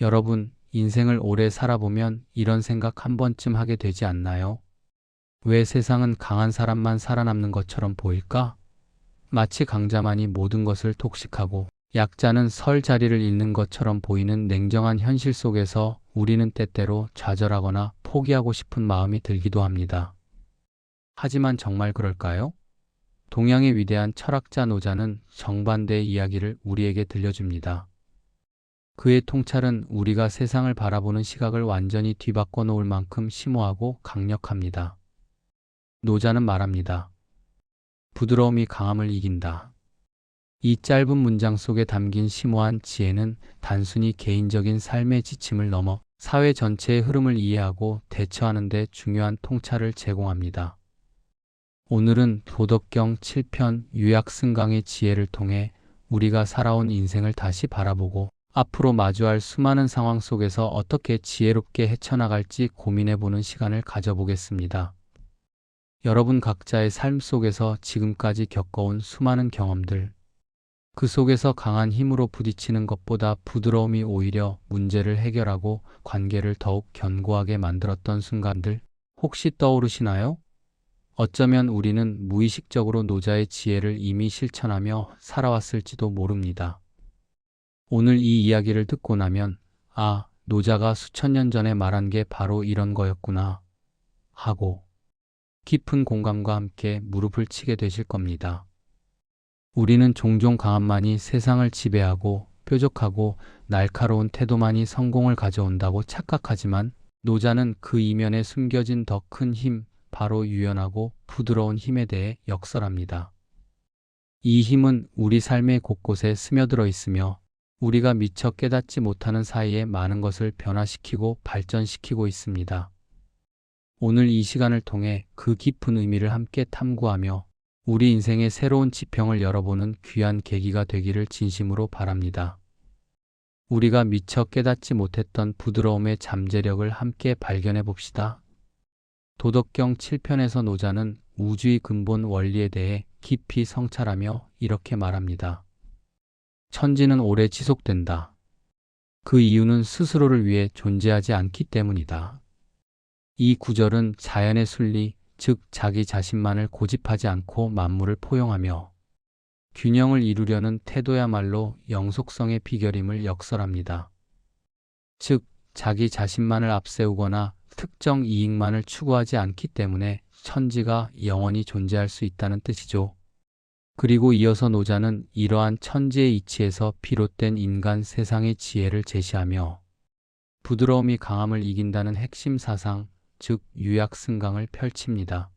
여러분, 인생을 오래 살아보면 이런 생각 한 번쯤 하게 되지 않나요? 왜 세상은 강한 사람만 살아남는 것처럼 보일까? 마치 강자만이 모든 것을 독식하고 약자는 설 자리를 잃는 것처럼 보이는 냉정한 현실 속에서 우리는 때때로 좌절하거나 포기하고 싶은 마음이 들기도 합니다. 하지만 정말 그럴까요? 동양의 위대한 철학자 노자는 정반대의 이야기를 우리에게 들려줍니다. 그의 통찰은 우리가 세상을 바라보는 시각을 완전히 뒤바꿔 놓을 만큼 심오하고 강력합니다. 노자는 말합니다. 부드러움이 강함을 이긴다. 이 짧은 문장 속에 담긴 심오한 지혜는 단순히 개인적인 삶의 지침을 넘어 사회 전체의 흐름을 이해하고 대처하는 데 중요한 통찰을 제공합니다. 오늘은 도덕경 7편 유약승강의 지혜를 통해 우리가 살아온 인생을 다시 바라보고 앞으로 마주할 수많은 상황 속에서 어떻게 지혜롭게 헤쳐나갈지 고민해보는 시간을 가져보겠습니다. 여러분 각자의 삶 속에서 지금까지 겪어온 수많은 경험들, 그 속에서 강한 힘으로 부딪히는 것보다 부드러움이 오히려 문제를 해결하고 관계를 더욱 견고하게 만들었던 순간들 혹시 떠오르시나요? 어쩌면 우리는 무의식적으로 노자의 지혜를 이미 실천하며 살아왔을지도 모릅니다. 오늘 이 이야기를 듣고 나면, 아, 노자가 수천 년 전에 말한 게 바로 이런 거였구나. 하고, 깊은 공감과 함께 무릎을 치게 되실 겁니다. 우리는 종종 강함만이 세상을 지배하고 뾰족하고 날카로운 태도만이 성공을 가져온다고 착각하지만 노자는 그 이면에 숨겨진 더 큰 힘, 바로 유연하고 부드러운 힘에 대해 역설합니다. 이 힘은 우리 삶의 곳곳에 스며들어 있으며 우리가 미처 깨닫지 못하는 사이에 많은 것을 변화시키고 발전시키고 있습니다. 오늘 이 시간을 통해 그 깊은 의미를 함께 탐구하며 우리 인생의 새로운 지평을 열어보는 귀한 계기가 되기를 진심으로 바랍니다. 우리가 미처 깨닫지 못했던 부드러움의 잠재력을 함께 발견해 봅시다. 도덕경 7편에서 노자는 우주의 근본 원리에 대해 깊이 성찰하며 이렇게 말합니다. 천지는 오래 지속된다. 그 이유는 스스로를 위해 존재하지 않기 때문이다. 이 구절은 자연의 순리, 즉 자기 자신만을 고집하지 않고 만물을 포용하며 균형을 이루려는 태도야말로 영속성의 비결임을 역설합니다. 즉, 자기 자신만을 앞세우거나 특정 이익만을 추구하지 않기 때문에 천지가 영원히 존재할 수 있다는 뜻이죠. 그리고 이어서 노자는 이러한 천지의 이치에서 비롯된 인간 세상의 지혜를 제시하며 부드러움이 강함을 이긴다는 핵심 사상, 즉 유약승강을 펼칩니다.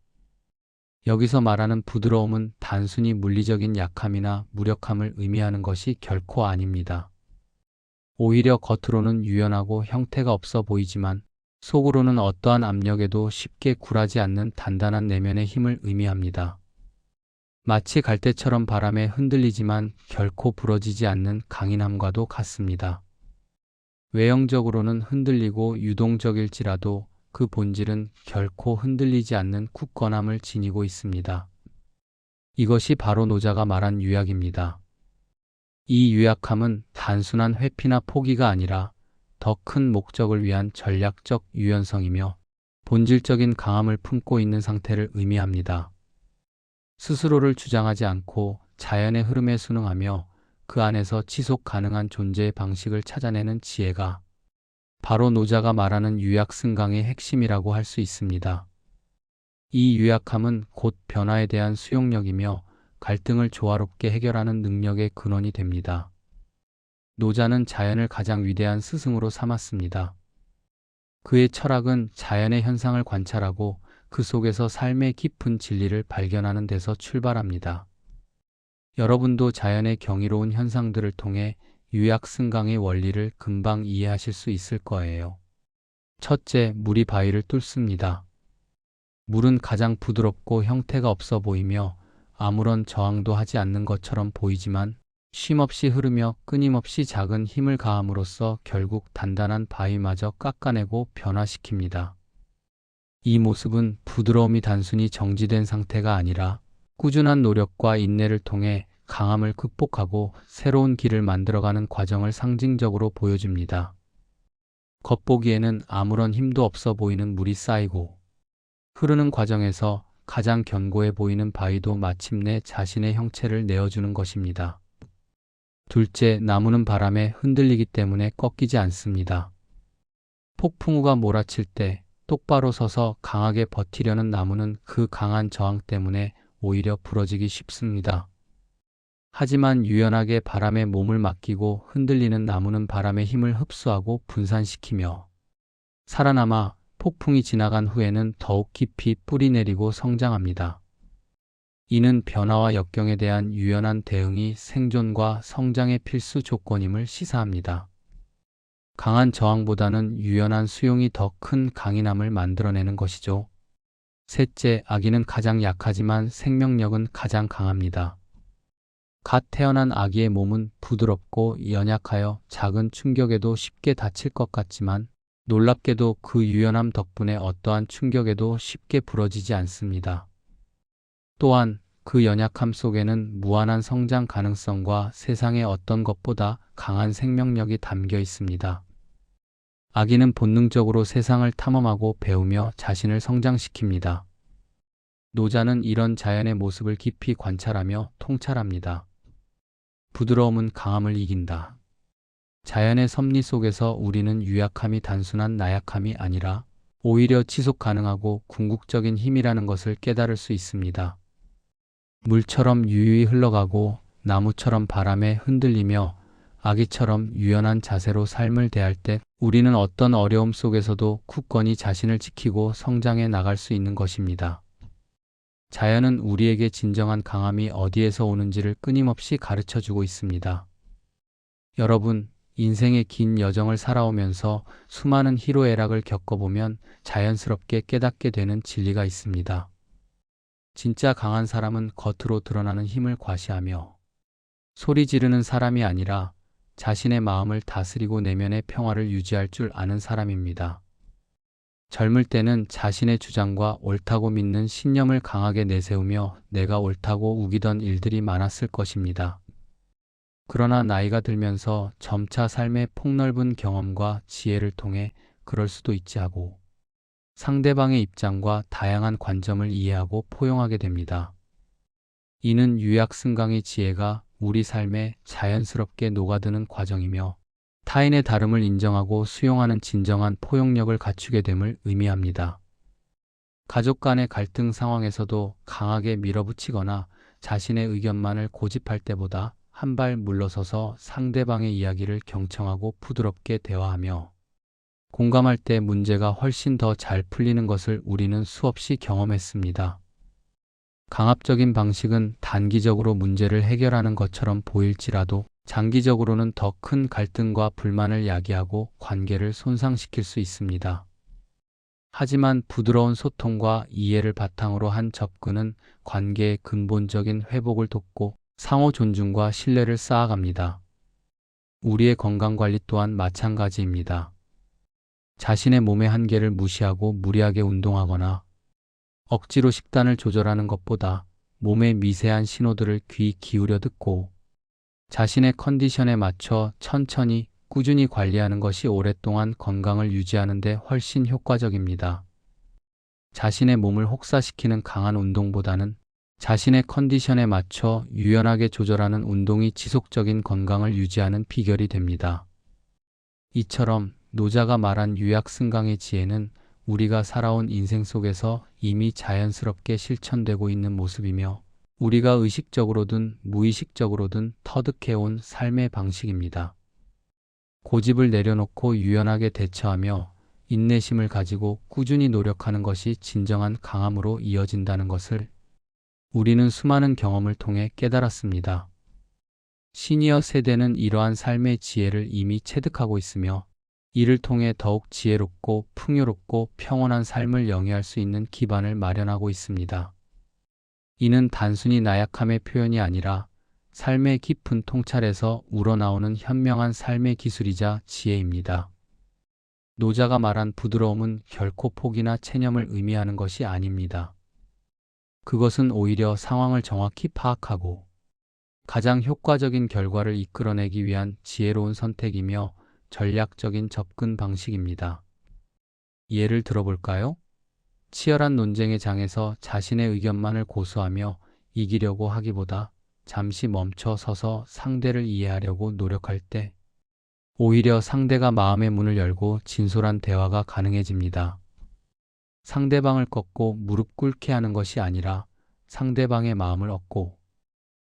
여기서 말하는 부드러움은 단순히 물리적인 약함이나 무력함을 의미하는 것이 결코 아닙니다. 오히려 겉으로는 유연하고 형태가 없어 보이지만 속으로는 어떠한 압력에도 쉽게 굴하지 않는 단단한 내면의 힘을 의미합니다. 마치 갈대처럼 바람에 흔들리지만 결코 부러지지 않는 강인함과도 같습니다. 외형적으로는 흔들리고 유동적일지라도 그 본질은 결코 흔들리지 않는 굳건함을 지니고 있습니다. 이것이 바로 노자가 말한 유약입니다. 이 유약함은 단순한 회피나 포기가 아니라 더 큰 목적을 위한 전략적 유연성이며 본질적인 강함을 품고 있는 상태를 의미합니다. 스스로를 주장하지 않고 자연의 흐름에 순응하며 그 안에서 지속 가능한 존재의 방식을 찾아내는 지혜가 바로 노자가 말하는 유약승강의 핵심이라고 할 수 있습니다. 이 유약함은 곧 변화에 대한 수용력이며 갈등을 조화롭게 해결하는 능력의 근원이 됩니다. 노자는 자연을 가장 위대한 스승으로 삼았습니다. 그의 철학은 자연의 현상을 관찰하고 그 속에서 삶의 깊은 진리를 발견하는 데서 출발합니다. 여러분도 자연의 경이로운 현상들을 통해 유약승강의 원리를 금방 이해하실 수 있을 거예요. 첫째, 물이 바위를 뚫습니다. 물은 가장 부드럽고 형태가 없어 보이며 아무런 저항도 하지 않는 것처럼 보이지만 쉼없이 흐르며 끊임없이 작은 힘을 가함으로써 결국 단단한 바위마저 깎아내고 변화시킵니다. 이 모습은 부드러움이 단순히 정지된 상태가 아니라 꾸준한 노력과 인내를 통해 강함을 극복하고 새로운 길을 만들어가는 과정을 상징적으로 보여줍니다. 겉보기에는 아무런 힘도 없어 보이는 물이 쌓이고 흐르는 과정에서 가장 견고해 보이는 바위도 마침내 자신의 형체를 내어주는 것입니다. 둘째, 나무는 바람에 흔들리기 때문에 꺾이지 않습니다. 폭풍우가 몰아칠 때 똑바로 서서 강하게 버티려는 나무는 그 강한 저항 때문에 오히려 부러지기 쉽습니다. 하지만 유연하게 바람에 몸을 맡기고 흔들리는 나무는 바람의 힘을 흡수하고 분산시키며 살아남아 폭풍이 지나간 후에는 더욱 깊이 뿌리 내리고 성장합니다. 이는 변화와 역경에 대한 유연한 대응이 생존과 성장의 필수 조건임을 시사합니다. 강한 저항보다는 유연한 수용이 더 큰 강인함을 만들어내는 것이죠. 셋째, 아기는 가장 약하지만 생명력은 가장 강합니다. 갓 태어난 아기의 몸은 부드럽고 연약하여 작은 충격에도 쉽게 다칠 것 같지만 놀랍게도 그 유연함 덕분에 어떠한 충격에도 쉽게 부러지지 않습니다. 또한 그 연약함 속에는 무한한 성장 가능성과 세상의 어떤 것보다 강한 생명력이 담겨 있습니다. 아기는 본능적으로 세상을 탐험하고 배우며 자신을 성장시킵니다. 노자는 이런 자연의 모습을 깊이 관찰하며 통찰합니다. 부드러움은 강함을 이긴다. 자연의 섭리 속에서 우리는 유약함이 단순한 나약함이 아니라 오히려 지속 가능하고 궁극적인 힘이라는 것을 깨달을 수 있습니다. 물처럼 유유히 흘러가고 나무처럼 바람에 흔들리며 아기처럼 유연한 자세로 삶을 대할 때 우리는 어떤 어려움 속에서도 굳건히 자신을 지키고 성장해 나갈 수 있는 것입니다. 자연은 우리에게 진정한 강함이 어디에서 오는지를 끊임없이 가르쳐 주고 있습니다. 여러분, 인생의 긴 여정을 살아오면서 수많은 희로애락을 겪어보면 자연스럽게 깨닫게 되는 진리가 있습니다. 진짜 강한 사람은 겉으로 드러나는 힘을 과시하며 소리 지르는 사람이 아니라 자신의 마음을 다스리고 내면의 평화를 유지할 줄 아는 사람입니다. 젊을 때는 자신의 주장과 옳다고 믿는 신념을 강하게 내세우며 내가 옳다고 우기던 일들이 많았을 것입니다. 그러나 나이가 들면서 점차 삶의 폭넓은 경험과 지혜를 통해 그럴 수도 있지 하고 상대방의 입장과 다양한 관점을 이해하고 포용하게 됩니다. 이는 유약승강의 지혜가 우리 삶에 자연스럽게 녹아드는 과정이며 타인의 다름을 인정하고 수용하는 진정한 포용력을 갖추게 됨을 의미합니다. 가족 간의 갈등 상황에서도 강하게 밀어붙이거나 자신의 의견만을 고집할 때보다 한 발 물러서서 상대방의 이야기를 경청하고 부드럽게 대화하며 공감할 때 문제가 훨씬 더 잘 풀리는 것을 우리는 수없이 경험했습니다. 강압적인 방식은 단기적으로 문제를 해결하는 것처럼 보일지라도 장기적으로는 더 큰 갈등과 불만을 야기하고 관계를 손상시킬 수 있습니다. 하지만 부드러운 소통과 이해를 바탕으로 한 접근은 관계의 근본적인 회복을 돕고 상호 존중과 신뢰를 쌓아갑니다. 우리의 건강 관리 또한 마찬가지입니다. 자신의 몸의 한계를 무시하고 무리하게 운동하거나 억지로 식단을 조절하는 것보다 몸의 미세한 신호들을 귀 기울여 듣고 자신의 컨디션에 맞춰 천천히 꾸준히 관리하는 것이 오랫동안 건강을 유지하는 데 훨씬 효과적입니다. 자신의 몸을 혹사시키는 강한 운동보다는 자신의 컨디션에 맞춰 유연하게 조절하는 운동이 지속적인 건강을 유지하는 비결이 됩니다. 이처럼 노자가 말한 유약승강의 지혜는 우리가 살아온 인생 속에서 이미 자연스럽게 실천되고 있는 모습이며 우리가 의식적으로든 무의식적으로든 터득해온 삶의 방식입니다. 고집을 내려놓고 유연하게 대처하며 인내심을 가지고 꾸준히 노력하는 것이 진정한 강함으로 이어진다는 것을 우리는 수많은 경험을 통해 깨달았습니다. 시니어 세대는 이러한 삶의 지혜를 이미 체득하고 있으며 이를 통해 더욱 지혜롭고 풍요롭고 평온한 삶을 영위할 수 있는 기반을 마련하고 있습니다. 이는 단순히 나약함의 표현이 아니라 삶의 깊은 통찰에서 우러나오는 현명한 삶의 기술이자 지혜입니다. 노자가 말한 부드러움은 결코 포기나 체념을 의미하는 것이 아닙니다. 그것은 오히려 상황을 정확히 파악하고 가장 효과적인 결과를 이끌어내기 위한 지혜로운 선택이며 전략적인 접근 방식입니다. 예를 들어볼까요? 치열한 논쟁의 장에서 자신의 의견만을 고수하며 이기려고 하기보다 잠시 멈춰 서서 상대를 이해하려고 노력할 때 오히려 상대가 마음의 문을 열고 진솔한 대화가 가능해집니다. 상대방을 꺾고 무릎 꿇게 하는 것이 아니라 상대방의 마음을 얻고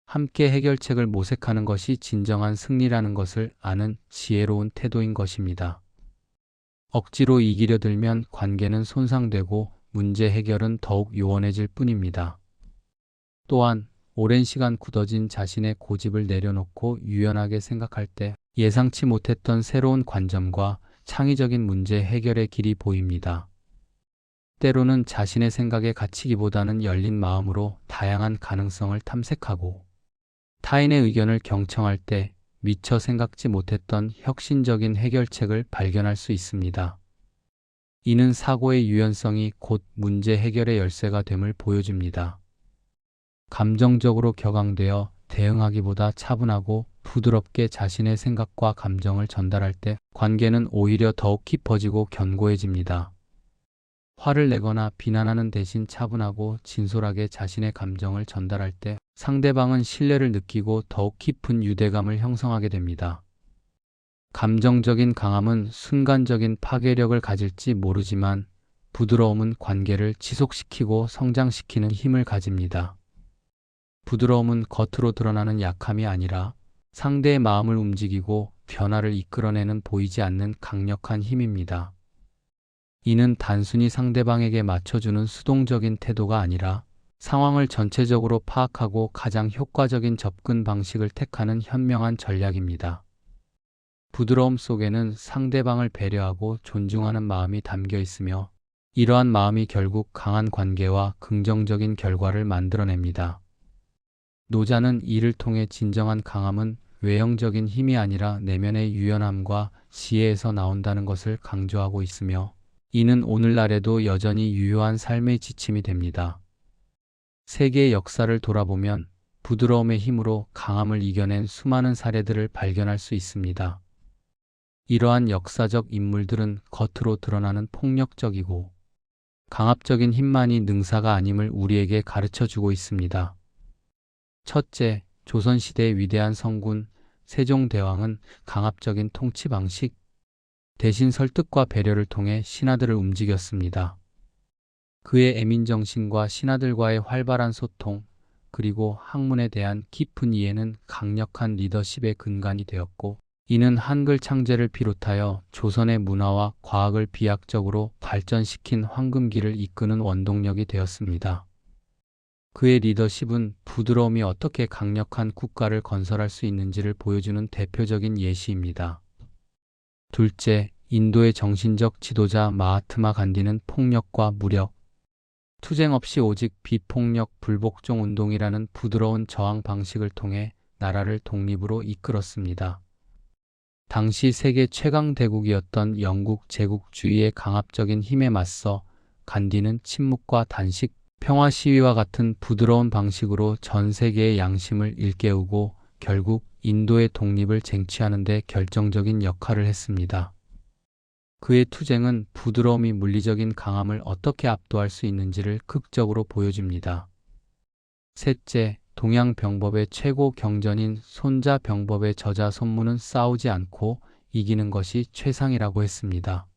함께 해결책을 모색하는 것이 진정한 승리라는 것을 아는 지혜로운 태도인 것입니다. 억지로 이기려 들면 관계는 손상되고 문제 해결은 더욱 요원해질 뿐입니다. 또한 오랜 시간 굳어진 자신의 고집을 내려놓고 유연하게 생각할 때 예상치 못했던 새로운 관점과 창의적인 문제 해결의 길이 보입니다. 때로는 자신의 생각에 갇히기보다는 열린 마음으로 다양한 가능성을 탐색하고 타인의 의견을 경청할 때 미처 생각지 못했던 혁신적인 해결책을 발견할 수 있습니다. 이는 사고의 유연성이 곧 문제 해결의 열쇠가 됨을 보여줍니다. 감정적으로 격앙되어 대응하기보다 차분하고 부드럽게 자신의 생각과 감정을 전달할 때 관계는 오히려 더욱 깊어지고 견고해집니다. 화를 내거나 비난하는 대신 차분하고 진솔하게 자신의 감정을 전달할 때 상대방은 신뢰를 느끼고 더욱 깊은 유대감을 형성하게 됩니다. 감정적인 강함은 순간적인 파괴력을 가질지 모르지만 부드러움은 관계를 지속시키고 성장시키는 힘을 가집니다. 부드러움은 겉으로 드러나는 약함이 아니라 상대의 마음을 움직이고 변화를 이끌어내는 보이지 않는 강력한 힘입니다. 이는 단순히 상대방에게 맞춰주는 수동적인 태도가 아니라 상황을 전체적으로 파악하고 가장 효과적인 접근 방식을 택하는 현명한 전략입니다. 부드러움 속에는 상대방을 배려하고 존중하는 마음이 담겨 있으며 이러한 마음이 결국 강한 관계와 긍정적인 결과를 만들어냅니다. 노자는 이를 통해 진정한 강함은 외형적인 힘이 아니라 내면의 유연함과 지혜에서 나온다는 것을 강조하고 있으며 이는 오늘날에도 여전히 유효한 삶의 지침이 됩니다. 세계의 역사를 돌아보면 부드러움의 힘으로 강함을 이겨낸 수많은 사례들을 발견할 수 있습니다. 이러한 역사적 인물들은 겉으로 드러나는 폭력적이고 강압적인 힘만이 능사가 아님을 우리에게 가르쳐 주고 있습니다. 첫째, 조선시대의 위대한 성군 세종대왕은 강압적인 통치 방식, 대신 설득과 배려를 통해 신하들을 움직였습니다. 그의 애민 정신과 신하들과의 활발한 소통, 그리고 학문에 대한 깊은 이해는 강력한 리더십의 근간이 되었고, 이는 한글 창제를 비롯하여 조선의 문화와 과학을 비약적으로 발전시킨 황금기를 이끄는 원동력이 되었습니다. 그의 리더십은 부드러움이 어떻게 강력한 국가를 건설할 수 있는지를 보여주는 대표적인 예시입니다. 둘째, 인도의 정신적 지도자 마하트마 간디는 폭력과 무력, 투쟁 없이 오직 비폭력 불복종 운동이라는 부드러운 저항 방식을 통해 나라를 독립으로 이끌었습니다. 당시 세계 최강 대국이었던 영국 제국주의의 강압적인 힘에 맞서 간디는 침묵과 단식, 평화 시위와 같은 부드러운 방식으로 전 세계의 양심을 일깨우고 결국 인도의 독립을 쟁취하는 데 결정적인 역할을 했습니다. 그의 투쟁은 부드러움이 물리적인 강함을 어떻게 압도할 수 있는지를 극적으로 보여줍니다. 셋째, 동양병법의 최고 경전인 손자병법의 저자 손무는 싸우지 않고 이기는 것이 최상이라고 했습니다.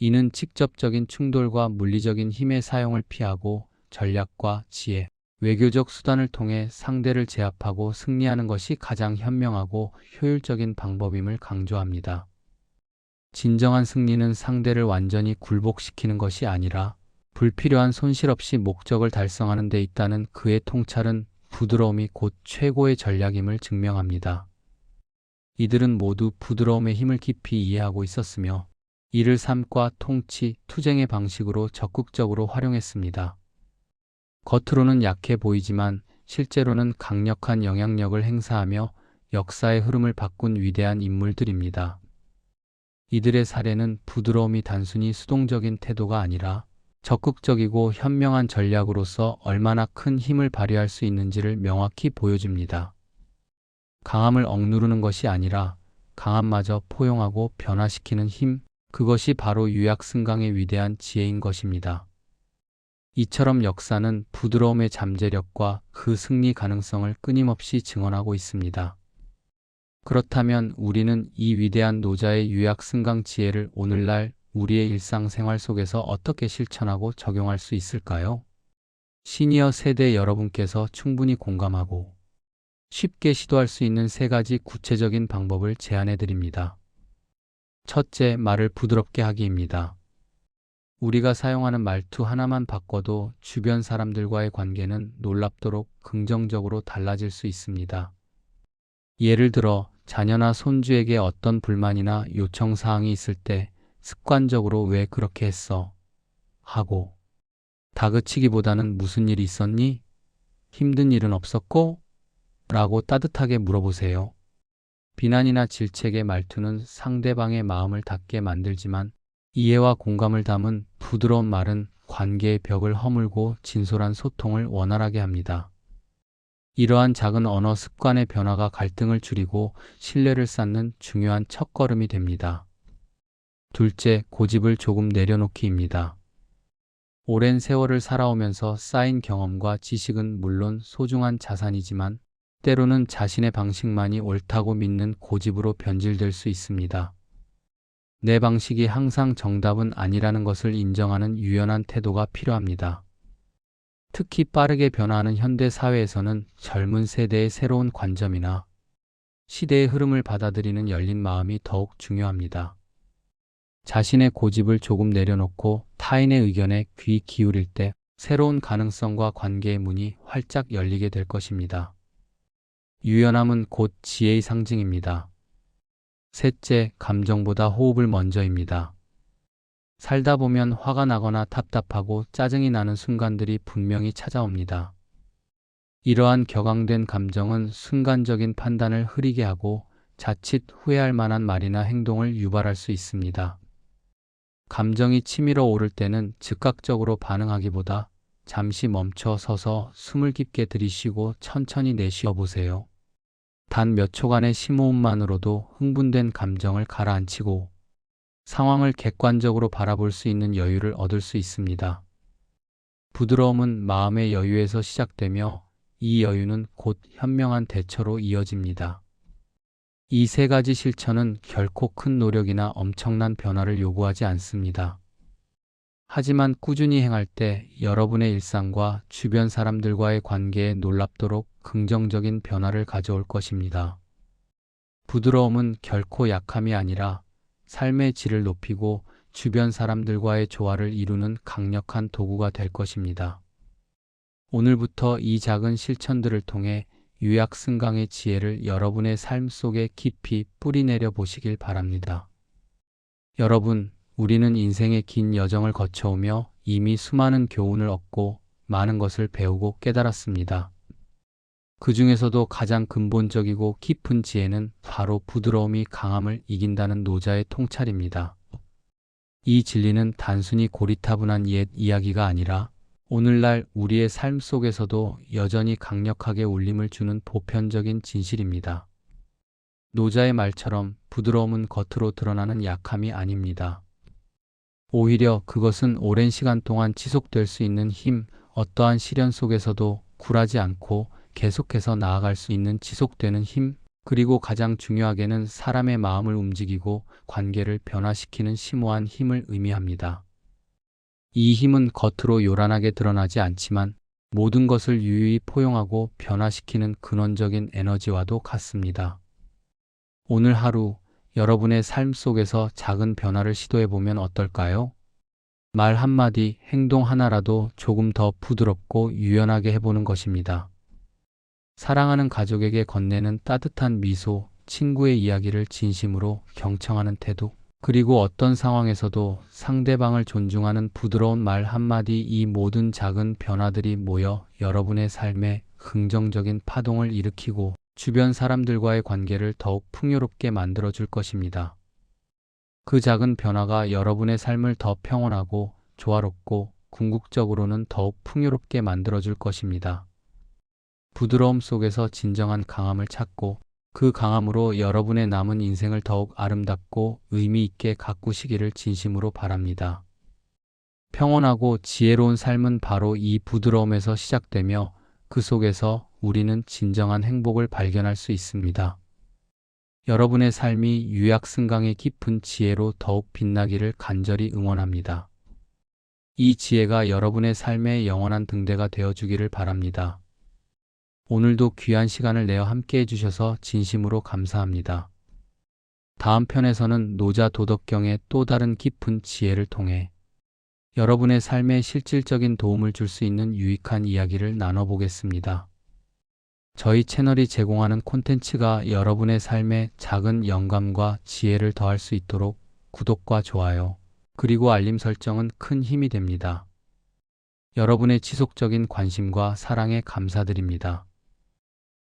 이는 직접적인 충돌과 물리적인 힘의 사용을 피하고 전략과 지혜, 외교적 수단을 통해 상대를 제압하고 승리하는 것이 가장 현명하고 효율적인 방법임을 강조합니다. 진정한 승리는 상대를 완전히 굴복시키는 것이 아니라 불필요한 손실 없이 목적을 달성하는 데 있다는 그의 통찰은 부드러움이 곧 최고의 전략임을 증명합니다. 이들은 모두 부드러움의 힘을 깊이 이해하고 있었으며 이를 삶과 통치, 투쟁의 방식으로 적극적으로 활용했습니다. 겉으로는 약해 보이지만 실제로는 강력한 영향력을 행사하며 역사의 흐름을 바꾼 위대한 인물들입니다. 이들의 사례는 부드러움이 단순히 수동적인 태도가 아니라 적극적이고 현명한 전략으로서 얼마나 큰 힘을 발휘할 수 있는지를 명확히 보여줍니다. 강함을 억누르는 것이 아니라 강함마저 포용하고 변화시키는 힘, 그것이 바로 유약 승강의 위대한 지혜인 것입니다. 이처럼 역사는 부드러움의 잠재력과 그 승리 가능성을 끊임없이 증언하고 있습니다. 그렇다면 우리는 이 위대한 노자의 유약 승강 지혜를 오늘날 우리의 일상생활 속에서 어떻게 실천하고 적용할 수 있을까요? 시니어 세대 여러분께서 충분히 공감하고 쉽게 시도할 수 있는 세 가지 구체적인 방법을 제안해 드립니다. 첫째, 말을 부드럽게 하기입니다. 우리가 사용하는 말투 하나만 바꿔도 주변 사람들과의 관계는 놀랍도록 긍정적으로 달라질 수 있습니다. 예를 들어, 자녀나 손주에게 어떤 불만이나 요청 사항이 있을 때 습관적으로 왜 그렇게 했어? 하고, 다그치기보다는 무슨 일 있었니? 힘든 일은 없었고? 라고 따뜻하게 물어보세요. 비난이나 질책의 말투는 상대방의 마음을 닫게 만들지만 이해와 공감을 담은 부드러운 말은 관계의 벽을 허물고 진솔한 소통을 원활하게 합니다. 이러한 작은 언어 습관의 변화가 갈등을 줄이고 신뢰를 쌓는 중요한 첫걸음이 됩니다. 둘째, 고집을 조금 내려놓기입니다. 오랜 세월을 살아오면서 쌓인 경험과 지식은 물론 소중한 자산이지만 때로는 자신의 방식만이 옳다고 믿는 고집으로 변질될 수 있습니다. 내 방식이 항상 정답은 아니라는 것을 인정하는 유연한 태도가 필요합니다. 특히 빠르게 변화하는 현대 사회에서는 젊은 세대의 새로운 관점이나 시대의 흐름을 받아들이는 열린 마음이 더욱 중요합니다. 자신의 고집을 조금 내려놓고 타인의 의견에 귀 기울일 때 새로운 가능성과 관계의 문이 활짝 열리게 될 것입니다. 유연함은 곧 지혜의 상징입니다. 셋째, 감정보다 호흡을 먼저입니다. 살다 보면 화가 나거나 답답하고 짜증이 나는 순간들이 분명히 찾아옵니다. 이러한 격앙된 감정은 순간적인 판단을 흐리게 하고 자칫 후회할 만한 말이나 행동을 유발할 수 있습니다. 감정이 치밀어 오를 때는 즉각적으로 반응하기보다 잠시 멈춰 서서 숨을 깊게 들이쉬고 천천히 내쉬어 보세요. 단 몇 초간의 심호흡만으로도 흥분된 감정을 가라앉히고 상황을 객관적으로 바라볼 수 있는 여유를 얻을 수 있습니다. 부드러움은 마음의 여유에서 시작되며 이 여유는 곧 현명한 대처로 이어집니다. 이 세 가지 실천은 결코 큰 노력이나 엄청난 변화를 요구하지 않습니다. 하지만 꾸준히 행할 때 여러분의 일상과 주변 사람들과의 관계에 놀랍도록 긍정적인 변화를 가져올 것입니다. 부드러움은 결코 약함이 아니라 삶의 질을 높이고 주변 사람들과의 조화를 이루는 강력한 도구가 될 것입니다. 오늘부터 이 작은 실천들을 통해 유약 승강의 지혜를 여러분의 삶 속에 깊이 뿌리내려 보시길 바랍니다. 여러분, 우리는 인생의 긴 여정을 거쳐오며 이미 수많은 교훈을 얻고 많은 것을 배우고 깨달았습니다. 그 중에서도 가장 근본적이고 깊은 지혜는 바로 부드러움이 강함을 이긴다는 노자의 통찰입니다. 이 진리는 단순히 고리타분한 옛 이야기가 아니라 오늘날 우리의 삶 속에서도 여전히 강력하게 울림을 주는 보편적인 진실입니다. 노자의 말처럼 부드러움은 겉으로 드러나는 약함이 아닙니다. 오히려 그것은 오랜 시간 동안 지속될 수 있는 힘, 어떠한 시련 속에서도 굴하지 않고 계속해서 나아갈 수 있는 지속되는 힘, 그리고 가장 중요하게는 사람의 마음을 움직이고 관계를 변화시키는 심오한 힘을 의미합니다. 이 힘은 겉으로 요란하게 드러나지 않지만 모든 것을 유유히 포용하고 변화시키는 근원적인 에너지와도 같습니다. 오늘 하루 여러분의 삶 속에서 작은 변화를 시도해 보면 어떨까요? 말 한마디, 행동 하나라도 조금 더 부드럽고 유연하게 해보는 것입니다. 사랑하는 가족에게 건네는 따뜻한 미소, 친구의 이야기를 진심으로 경청하는 태도, 그리고 어떤 상황에서도 상대방을 존중하는 부드러운 말 한마디 이 모든 작은 변화들이 모여 여러분의 삶에 긍정적인 파동을 일으키고 주변 사람들과의 관계를 더욱 풍요롭게 만들어 줄 것입니다. 그 작은 변화가 여러분의 삶을 더 평온하고 조화롭고 궁극적으로는 더욱 풍요롭게 만들어 줄 것입니다. 부드러움 속에서 진정한 강함을 찾고 그 강함으로 여러분의 남은 인생을 더욱 아름답고 의미 있게 가꾸시기를 진심으로 바랍니다. 평온하고 지혜로운 삶은 바로 이 부드러움에서 시작되며 그 속에서 우리는 진정한 행복을 발견할 수 있습니다. 여러분의 삶이 유약승강의 깊은 지혜로 더욱 빛나기를 간절히 응원합니다. 이 지혜가 여러분의 삶의 영원한 등대가 되어 주기를 바랍니다. 오늘도 귀한 시간을 내어 함께 해주셔서 진심으로 감사합니다. 다음 편에서는 노자 도덕경의 또 다른 깊은 지혜를 통해 여러분의 삶에 실질적인 도움을 줄 수 있는 유익한 이야기를 나눠보겠습니다. 저희 채널이 제공하는 콘텐츠가 여러분의 삶에 작은 영감과 지혜를 더할 수 있도록 구독과 좋아요, 그리고 알림 설정은 큰 힘이 됩니다. 여러분의 지속적인 관심과 사랑에 감사드립니다.